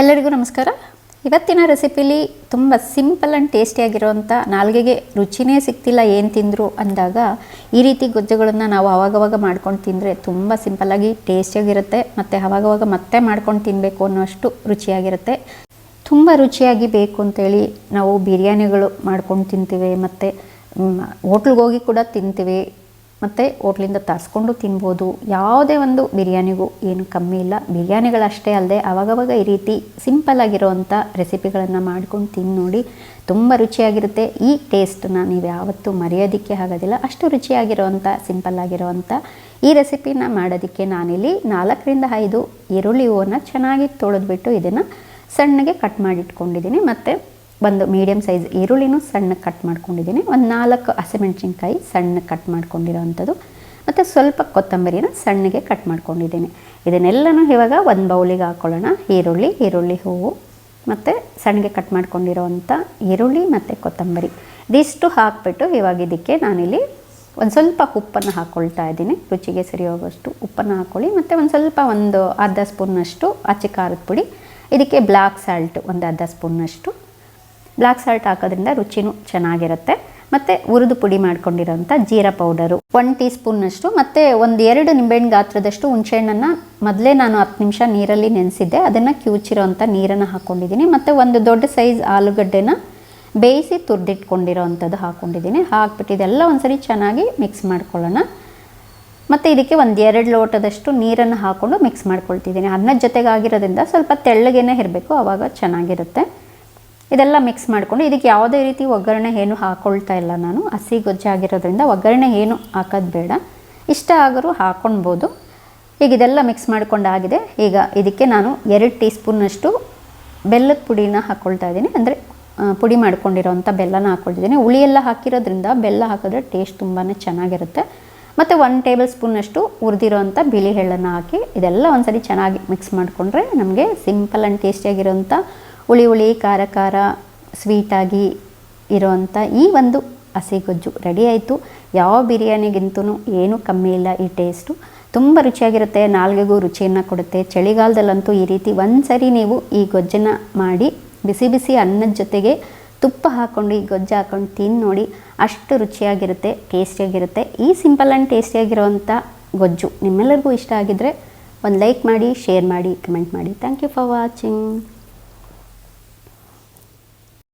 ಎಲ್ಲರಿಗೂ ನಮಸ್ಕಾರ. ಇವತ್ತಿನ ರೆಸಿಪಿಲಿ ತುಂಬ ಸಿಂಪಲ್ ಆ್ಯಂಡ್ ಟೇಸ್ಟಿಯಾಗಿರುವಂಥ ನಾಲ್ಗೆಗೆ ರುಚಿನೇ ಸಿಗ್ತಿಲ್ಲ ಏನು ತಿಂದರು ಅಂದಾಗ ಈ ರೀತಿ ಗೊಜ್ಜುಗಳನ್ನು ನಾವು ಅವಾಗವಾಗ ಮಾಡ್ಕೊಂಡು ತಿಂದರೆ ತುಂಬ ಸಿಂಪಲ್ಲಾಗಿ ಟೇಸ್ಟಿಯಾಗಿರುತ್ತೆ ಮತ್ತು ಅವಾಗವಾಗ ಮತ್ತೆ ಮಾಡ್ಕೊಂಡು ತಿನ್ನಬೇಕು ಅನ್ನೋಷ್ಟು ರುಚಿಯಾಗಿರುತ್ತೆ. ತುಂಬ ರುಚಿಯಾಗಿ ಬೇಕು ಅಂತೇಳಿ ನಾವು ಬಿರಿಯಾನಿಗಳು ಮಾಡ್ಕೊಂಡು ತಿಂತೀವಿ ಮತ್ತು ಹೋಟ್ಲಿಗೆ ಹೋಗಿ ಕೂಡ ತಿಂತೀವಿ. ಮತ್ತು ಹೋಟ್ಲಿಂದ ತರಿಸ್ಕೊಂಡು ತಿನ್ಬೋದು. ಯಾವುದೇ ಒಂದು ಬಿರಿಯಾನಿಗೂ ಏನು ಕಮ್ಮಿ ಇಲ್ಲ. ಬಿರಿಯಾನಿಗಳಷ್ಟೇ ಅಲ್ಲದೆ ಅವಾಗವಾಗ ಈ ರೀತಿ ಸಿಂಪಲ್ ಆಗಿರೋವಂಥ ರೆಸಿಪಿಗಳನ್ನು ಮಾಡ್ಕೊಂಡು ತಿಂದು ನೋಡಿ ತುಂಬ ರುಚಿಯಾಗಿರುತ್ತೆ. ಈ ಟೇಸ್ಟನ್ನ ನೀವು ಯಾವತ್ತೂ ಮರೆಯೋದಕ್ಕೆ ಆಗೋದಿಲ್ಲ. ಅಷ್ಟು ರುಚಿಯಾಗಿರೋವಂಥ ಸಿಂಪಲ್ ಆಗಿರೋವಂಥ ಈ ರೆಸಿಪಿನ ಮಾಡೋದಕ್ಕೆ ನಾನಿಲ್ಲಿ ನಾಲ್ಕರಿಂದ ಐದು ಈರುಳ್ಳಿ ಹೂವನ್ನು ಚೆನ್ನಾಗಿ ತೊಳೆದ್ಬಿಟ್ಟು ಇದನ್ನು ಸಣ್ಣಗೆ ಕಟ್ ಮಾಡಿಟ್ಕೊಂಡಿದ್ದೀನಿ. ಮತ್ತು ಒಂದು ಮೀಡಿಯಮ್ ಸೈಜ್ ಈರುಳ್ಳಿನೂ ಸಣ್ಣ ಕಟ್ ಮಾಡ್ಕೊಂಡಿದ್ದೀನಿ. ಒಂದು ನಾಲ್ಕು ಹಸಿಮೆಣ್ಸಿನ್ಕಾಯಿ ಸಣ್ಣ ಕಟ್ ಮಾಡ್ಕೊಂಡಿರೋವಂಥದ್ದು ಮತ್ತು ಸ್ವಲ್ಪ ಕೊತ್ತಂಬರಿನ ಸಣ್ಣಗೆ ಕಟ್ ಮಾಡ್ಕೊಂಡಿದ್ದೀನಿ. ಇದನ್ನೆಲ್ಲನೂ ಇವಾಗ ಒಂದು ಬೌಲಿಗೆ ಹಾಕ್ಕೊಳ್ಳೋಣ ಈರುಳ್ಳಿ ಈರುಳ್ಳಿ ಹೂವು, ಮತ್ತು ಸಣ್ಣಗೆ ಕಟ್ ಮಾಡ್ಕೊಂಡಿರೋವಂಥ ಈರುಳ್ಳಿ ಮತ್ತು ಕೊತ್ತಂಬರಿ. ಇದಿಷ್ಟು ಹಾಕಿಬಿಟ್ಟು ಇವಾಗ ಇದಕ್ಕೆ ನಾನಿಲ್ಲಿ ಒಂದು ಸ್ವಲ್ಪ ಉಪ್ಪನ್ನು ಹಾಕ್ಕೊಳ್ತಾ ಇದ್ದೀನಿ. ರುಚಿಗೆ ಸರಿ ಹೋಗೋಷ್ಟು ಉಪ್ಪನ್ನು ಹಾಕ್ಕೊಳ್ಳಿ ಮತ್ತು ಒಂದು ಸ್ವಲ್ಪ ಒಂದು ಅರ್ಧ ಸ್ಪೂನ್ನಷ್ಟು ಅಚ್ಚಿ ಖಾರದ ಪುಡಿ. ಇದಕ್ಕೆ ಬ್ಲ್ಯಾಕ್ ಸಾಲ್ಟ್ ಒಂದು ಅರ್ಧ ಸ್ಪೂನ್ನಷ್ಟು ಬ್ಲ್ಯಾಕ್ ಸಾಲ್ಟ್ ಹಾಕೋದ್ರಿಂದ ರುಚಿನೂ ಚೆನ್ನಾಗಿರುತ್ತೆ. ಮತ್ತು ಹುರಿದು ಪುಡಿ ಮಾಡ್ಕೊಂಡಿರೋಂಥ ಜೀರಾ ಪೌಡರು ಒನ್ ಟೀ ಸ್ಪೂನ್ನಷ್ಟು ಮತ್ತು ಒಂದು ಎರಡು ನಿಂಬೆಹಣ್ಣು ಗಾತ್ರದಷ್ಟು ಹುಣಸೆಹಣ್ಣನ್ನು ಮೊದಲೇ ನಾನು ಹತ್ತು ನಿಮಿಷ ನೀರಲ್ಲಿ ನೆನೆಸಿದ್ದೆ. ಅದನ್ನು ಕಿವುಚಿರೋಂಥ ನೀರನ್ನು ಹಾಕ್ಕೊಂಡಿದ್ದೀನಿ ಮತ್ತು ಒಂದು ದೊಡ್ಡ ಸೈಜ್ ಆಲೂಗಡ್ಡೆನ ಬೇಯಿಸಿ ತುರಿದಿಟ್ಕೊಂಡಿರೋ ಅಂಥದ್ದು ಹಾಕ್ಕೊಂಡಿದ್ದೀನಿ ಹಾಕ್ಬಿಟ್ಟು ಇದೆಲ್ಲ ಒಂದ್ಸರಿ ಚೆನ್ನಾಗಿ ಮಿಕ್ಸ್ ಮಾಡ್ಕೊಳ್ಳೋಣ. ಮತ್ತು ಇದಕ್ಕೆ ಒಂದು ಎರಡು ಲೋಟದಷ್ಟು ನೀರನ್ನು ಹಾಕ್ಕೊಂಡು ಮಿಕ್ಸ್ ಮಾಡ್ಕೊಳ್ತಿದ್ದೀನಿ. ಅನ್ನದ ಜೊತೆಗಾಗಿರೋದ್ರಿಂದ ಸ್ವಲ್ಪ ತೆಳ್ಳಗೇನೆ ಇರಬೇಕು. ಆವಾಗ ಚೆನ್ನಾಗಿರುತ್ತೆ. ಇದೆಲ್ಲ ಮಿಕ್ಸ್ ಮಾಡಿಕೊಂಡು ಇದಕ್ಕೆ ಯಾವುದೇ ರೀತಿ ಒಗ್ಗರಣೆ ಏನು ಹಾಕ್ಕೊಳ್ತಾ ಇಲ್ಲ ನಾನು. ಹಸಿ ಗೊಜ್ಜಾಗಿರೋದ್ರಿಂದ ಒಗ್ಗರಣೆ ಏನು ಹಾಕೋದು ಬೇಡ. ಇಷ್ಟ ಆಗರೂ ಹಾಕ್ಕೊಳ್ಬೋದು ಈಗ ಇದೆಲ್ಲ ಮಿಕ್ಸ್ ಮಾಡಿಕೊಂಡಾಗಿದೆ ಈಗ ಇದಕ್ಕೆ ನಾನು ಎರಡು ಟೀ ಸ್ಪೂನ್ನಷ್ಟು ಬೆಲ್ಲದ ಪುಡಿನ ಹಾಕ್ಕೊಳ್ತಾ ಇದ್ದೀನಿ. ಅಂದರೆ ಪುಡಿ ಮಾಡ್ಕೊಂಡಿರೋಂಥ ಬೆಲ್ಲನ ಹಾಕ್ಕೊಳ್ತಿದ್ದೀನಿ ಎಲ್ಲ ಹಾಕಿರೋದ್ರಿಂದ ಬೆಲ್ಲ ಹಾಕಿದ್ರೆ ಟೇಸ್ಟ್ ತುಂಬಾ ಚೆನ್ನಾಗಿರುತ್ತೆ. ಮತ್ತು ಒನ್ ಟೇಬಲ್ ಸ್ಪೂನಷ್ಟು ಹುರಿದಿರೋಂಥ ಬಿಳಿ ಎಳ್ಳನ್ನು ಹಾಕಿ ಇದೆಲ್ಲ ಒಂದ್ಸರಿ ಚೆನ್ನಾಗಿ ಮಿಕ್ಸ್ ಮಾಡಿಕೊಂಡ್ರೆ ನಮಗೆ ಸಿಂಪಲ್ ಆ್ಯಂಡ್ ಟೇಸ್ಟಿಯಾಗಿರೋಂಥ ಹುಳಿ ಹುಳಿ, ಖಾರ ಖಾರ ಸ್ವೀಟಾಗಿ ಇರೋವಂಥ ಈ ಒಂದು ಹಸಿ ಗೊಜ್ಜು ರೆಡಿ ಆಯಿತು. ಯಾವ ಬಿರಿಯಾನಿಗಿಂತೂ ಏನೂ ಕಮ್ಮಿ ಇಲ್ಲ ಈ ಟೇಸ್ಟು ತುಂಬ ರುಚಿಯಾಗಿರುತ್ತೆ, ನಾಲ್ಗೆಗೂ ರುಚಿಯನ್ನು ಕೊಡುತ್ತೆ. ಚಳಿಗಾಲದಲ್ಲಂತೂ ಈ ರೀತಿ ಒಂದು ಸರಿ ನೀವು ಈ ಗೊಜ್ಜನ್ನು ಮಾಡಿ ಬಿಸಿ ಬಿಸಿ ಅನ್ನದ ಜೊತೆಗೆ ತುಪ್ಪ ಹಾಕ್ಕೊಂಡು ಈ ಗೊಜ್ಜು ಹಾಕ್ಕೊಂಡು ತಿಂದು ನೋಡಿ, ಅಷ್ಟು ರುಚಿಯಾಗಿರುತ್ತೆ ಟೇಸ್ಟಿಯಾಗಿರುತ್ತೆ ಈ ಸಿಂಪಲ್ ಆ್ಯಂಡ್ ಟೇಸ್ಟಿಯಾಗಿರುವಂಥ ಗೊಜ್ಜು ನಿಮ್ಮೆಲ್ಲರಿಗೂ ಇಷ್ಟ ಆಗಿದ್ದರೆ ಒಂದು ಲೈಕ್ ಮಾಡಿ ಶೇರ್ ಮಾಡಿ ಕಮೆಂಟ್ ಮಾಡಿ. Thank you for watching